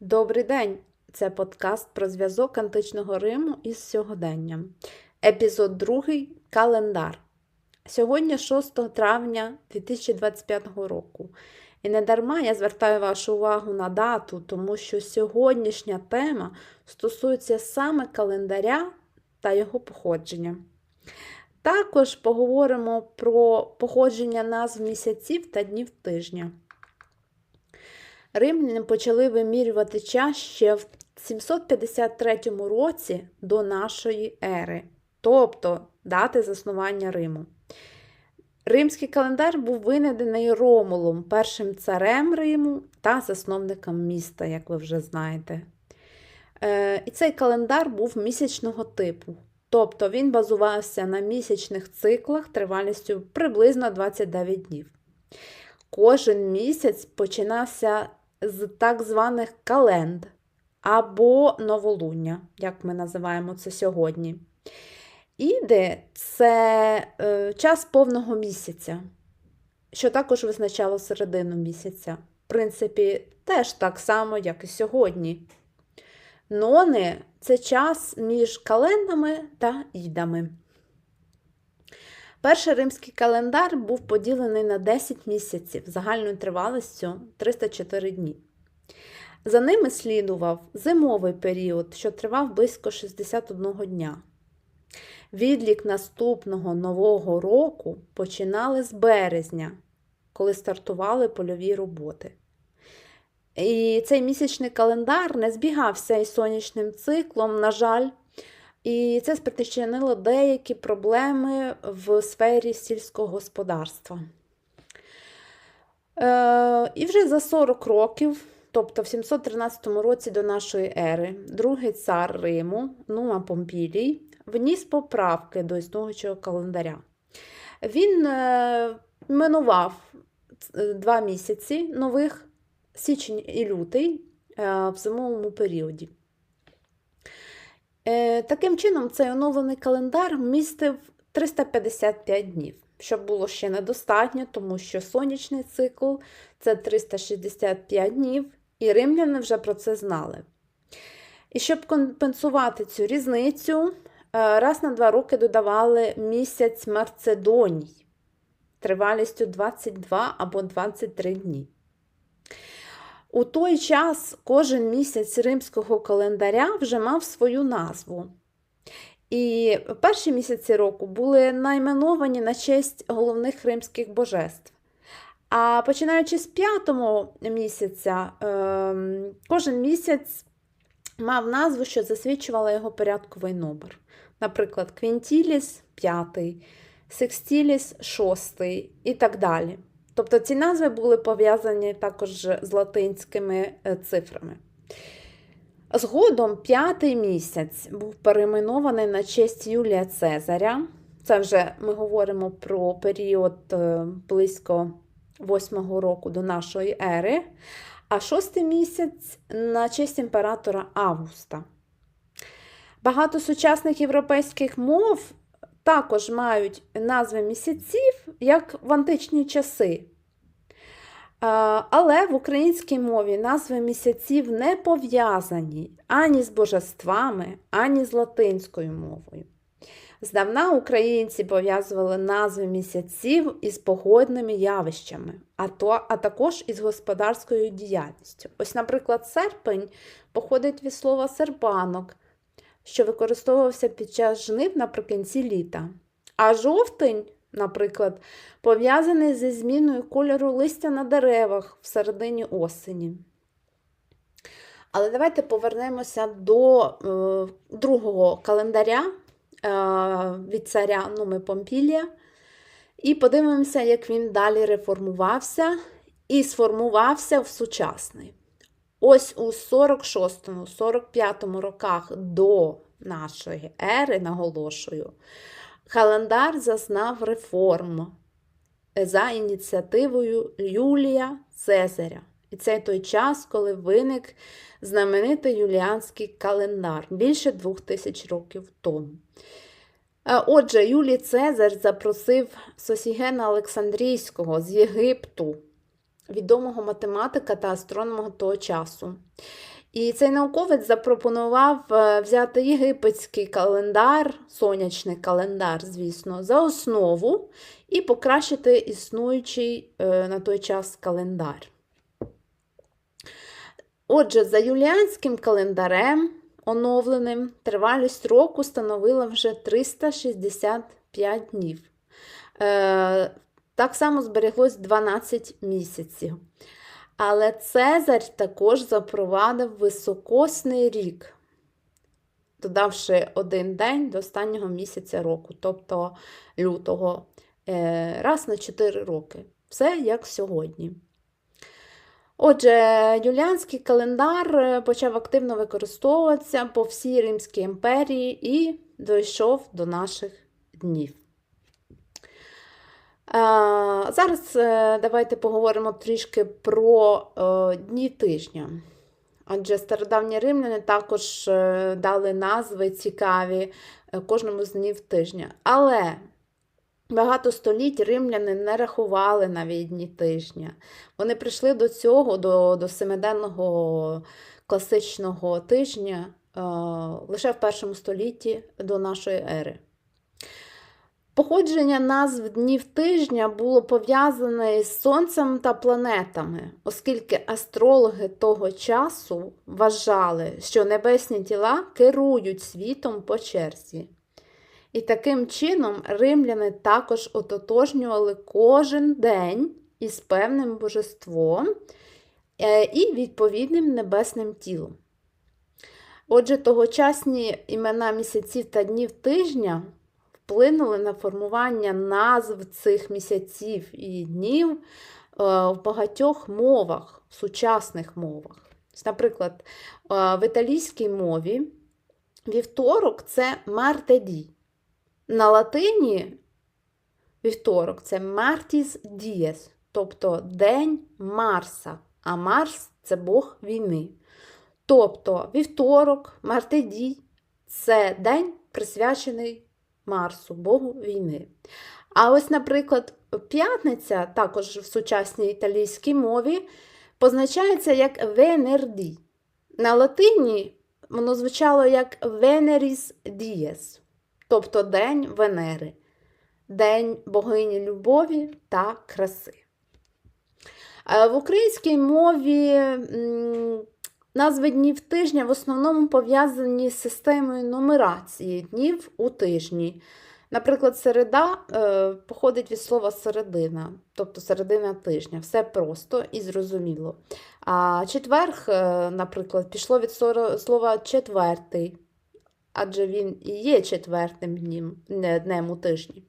Добрий день! Це подкаст про зв'язок античного Риму із сьогоденням. Епізод 2. Календар. Сьогодні 6 травня 2025 року. І не дарма я звертаю вашу увагу на дату, тому що сьогоднішня тема стосується саме календаря та його походження. Також поговоримо про походження назв місяців та днів тижня. Римляни почали вимірювати час ще в 753 році до нашої ери, тобто дати заснування Риму. Римський календар був винайдений Ромулом, першим царем Риму та засновником міста, як ви вже знаєте. Е, І цей календар був місячного типу, тобто він базувався на місячних циклах тривалістю приблизно 29 днів. Кожен місяць починався з так званих календ або новолуння, як ми називаємо це сьогодні. Іде це е, час повного місяця, що також визначало середину місяця. В принципі, теж так само, як і сьогодні. Нони це час між календами та ідами. Перший римський календар був поділений на 10 місяців загальною тривалістю 304 дні. За ними слідував зимовий період, що тривав близько 61 дня. Відлік наступного нового року починали з березня, коли стартували польові роботи. І цей місячний календар не збігався із сонячним циклом, на жаль, і це спричинило деякі проблеми в сфері сільського господарства. Е, і вже за 40 років, тобто в 713 році до нашої ери, другий цар Риму, Нума Помпілій, вніс поправки до існуючого календаря. Він е, минував два місяці нових січень і лютий е, в зимовому періоді. Е, Таким чином, цей оновлений календар містив 355 днів, що було ще недостатньо, тому що сонячний цикл це 365 днів, і римляни вже про це знали. І щоб компенсувати цю різницю, е, раз на два роки додавали місяць Марцедоній тривалістю 22 або 23 дні. У той час кожен місяць римського календаря вже мав свою назву. І перші місяці року були найменовані на честь головних римських божеств. А починаючи з п'ятого місяця, ем, кожен місяць мав назву, що засвідчувала його порядковий номер. Наприклад, Квінтіліс п'ятий, Секстіліс шостий і так далі. Тобто ці назви були пов'язані також з латинськими е, цифрами. Згодом п'ятий місяць був перейменований на честь Юлія Цезаря. Це вже ми говоримо про період е, близько 8 року до нашої ери, а шостий місяць на честь імператора Августа. Багато сучасних європейських мов також мають назви місяців, як в античні часи. Але в українській мові назви місяців не пов'язані ані з божествами, ані з латинською мовою. Здавна українці пов'язували назви місяців із погодними явищами, а, то, а також із господарською діяльністю. Ось, наприклад, серпень походить від слова серпанок, що використовувався під час жнив наприкінці літа. А жовтень, наприклад, пов'язаний зі зміною кольору листя на деревах в середині осені. Але давайте повернемося до е, другого календаря е, від царя Нуми Помпілія і подивимося, як він далі реформувався і сформувався в сучасний. Ось у 46-45 роках до нашої ери, наголошую, календар зазнав реформ за ініціативою Юлія Цезаря. І це той час, коли виник знаменитий юліанський календар більше двох тисяч років тому. Отже, Юлій Цезар запросив Сосігена Олександрійського з Єгипту, відомого математика та астронома того часу. І цей науковець запропонував е, взяти єгипетський календар, сонячний календар, звісно, за основу і покращити існуючий е, на той час календар. Отже, за юліанським календарем оновленим тривалість року становила вже 365 днів. Так само збереглось 12 місяців. Але Цезарь також запровадив високосний рік, додавши один день до останнього місяця року, тобто лютого, е, раз на 4 роки. Все як сьогодні. Отже, юліанський календар е, почав активно використовуватися по всій Римській імперії і дійшов до наших днів. Зараз е, давайте поговоримо трішки про е, дні тижня. Адже стародавні римляни також е, дали назви цікаві кожному з днів тижня. Але багато століть римляни не рахували навіть дні тижня. Вони прийшли до цього, до, до семиденного класичного тижня лише в першому столітті до нашої ери. Походження назв днів тижня було пов'язане з сонцем та планетами, оскільки астрологи того часу вважали, що небесні тіла керують світом по черзі. І таким чином римляни також ототожнювали кожен день із певним божеством е, і відповідним небесним тілом. Отже, тогочасні імена місяців та днів тижня вплинули на формування назв цих місяців і днів е, в багатьох мовах, сучасних мовах. Наприклад, е, в італійській мові вівторок це мартеді. На латині вівторок це Мартіс Дієс, тобто День Марса, а Марс це Бог війни. Тобто вівторок, Мартеді це день присвячений Марсу, Богу війни. А ось, наприклад, п'ятниця, також в сучасній італійській мові, позначається як Венерді. На латині воно звучало як Veneris Dies, тобто День Венери, День богині любові та краси. В українській мові назви днів тижня в основному пов'язані з системою нумерації днів у тижні. Наприклад, середа е, походить від слова середина, тобто середина тижня. Все просто і зрозуміло. А четверг, е, наприклад, пішло від слова четвертий, адже він і є четвертим днем, днем у тижні.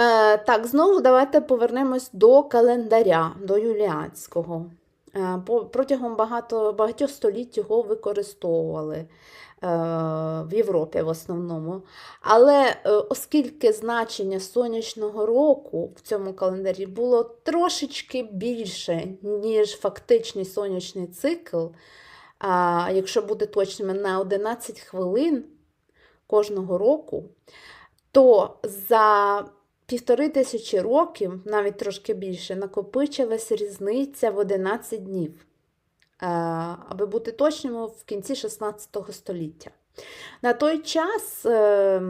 Е, так, знову давайте повернемось до календаря, до юліанського. Е, протягом багато, багатьох століть його використовували е, в Європі в основному. Але е, оскільки значення сонячного року в цьому календарі було трошечки більше, ніж фактичний сонячний цикл, якщо бути точними, на 11 хвилин кожного року, то за півтори тисячі років, навіть трошки більше, накопичилась різниця в 11 днів, е, аби бути точним, в кінці 16 століття. На той час е,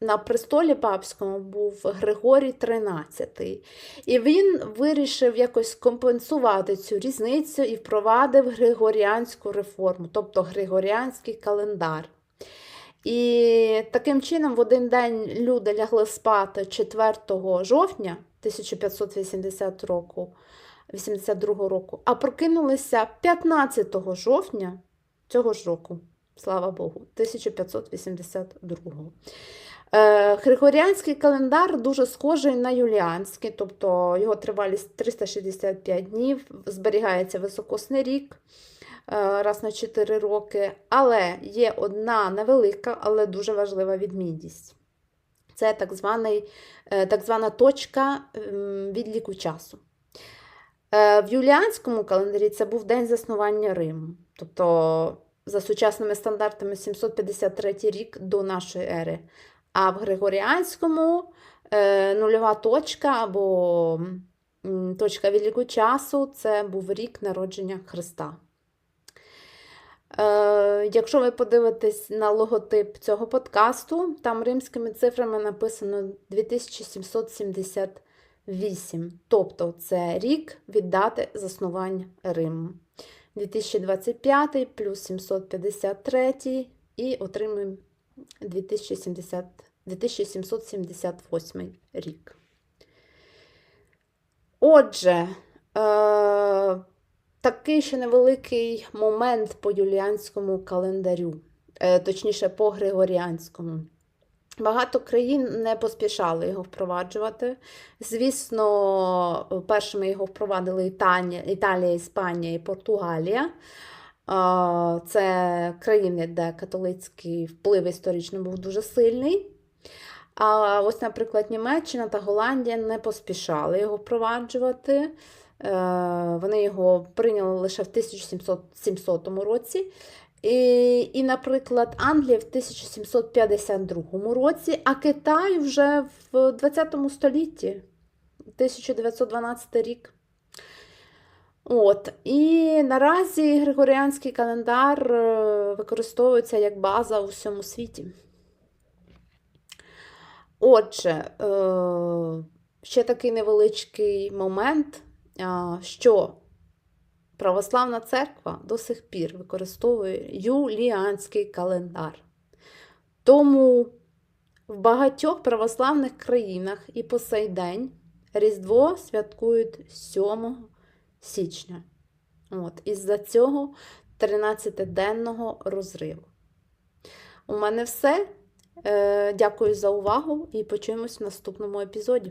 на престолі папському був Григорій XIII, і він вирішив якось компенсувати цю різницю і впровадив Григоріанську реформу, тобто Григоріанський календар. І таким чином, в один день люди лягли спати 4 жовтня 1580 року, 82 року, а прокинулися 15 жовтня цього ж року, слава Богу, 1582. Е, Григоріанський календар дуже схожий на юліанський, тобто його тривалість 365 днів, зберігається високосний рік. Е, раз на 4 роки. Але є одна невелика, але дуже важлива відмінність. Це так, званий, е, так звана точка відліку часу. Е, в юліанському календарі це був день заснування Риму. Тобто, за сучасними стандартами 753 рік до нашої ери. А в Григоріанському нульова точка або точка відліку часу це був рік народження Христа. Е, якщо ви подивитесь на логотип цього подкасту, там римськими цифрами написано 2778. Тобто це рік від дати заснування Риму. 2025 плюс 753 і отримуємо 2070, 2778 рік. Отже, е, такий ще невеликий момент по юліанському календарю, е, точніше, по григоріанському. Багато країн не поспішали його впроваджувати. Звісно, першими його впровадили Італія, Італія Іспанія і Португалія. Це країни, де католицький вплив історично був дуже сильний. А ось, наприклад, Німеччина та Голландія не поспішали його впроваджувати. Е, Вони його прийняли лише в 1700 році. І, і, наприклад, Англія в 1752 році, а Китай вже в 20 столітті, 1912 рік. От. І наразі Григоріанський календар е, використовується як база у всьому світі. Отже, е, ще такий невеличкий момент, що Православна церква до сих пір використовує юліанський календар. Тому в багатьох православних країнах і по сей день Різдво святкують 7 січня. От, Із-за цього 13-денного розриву. У мене все. Е, Дякую за увагу і почуємось в наступному епізоді.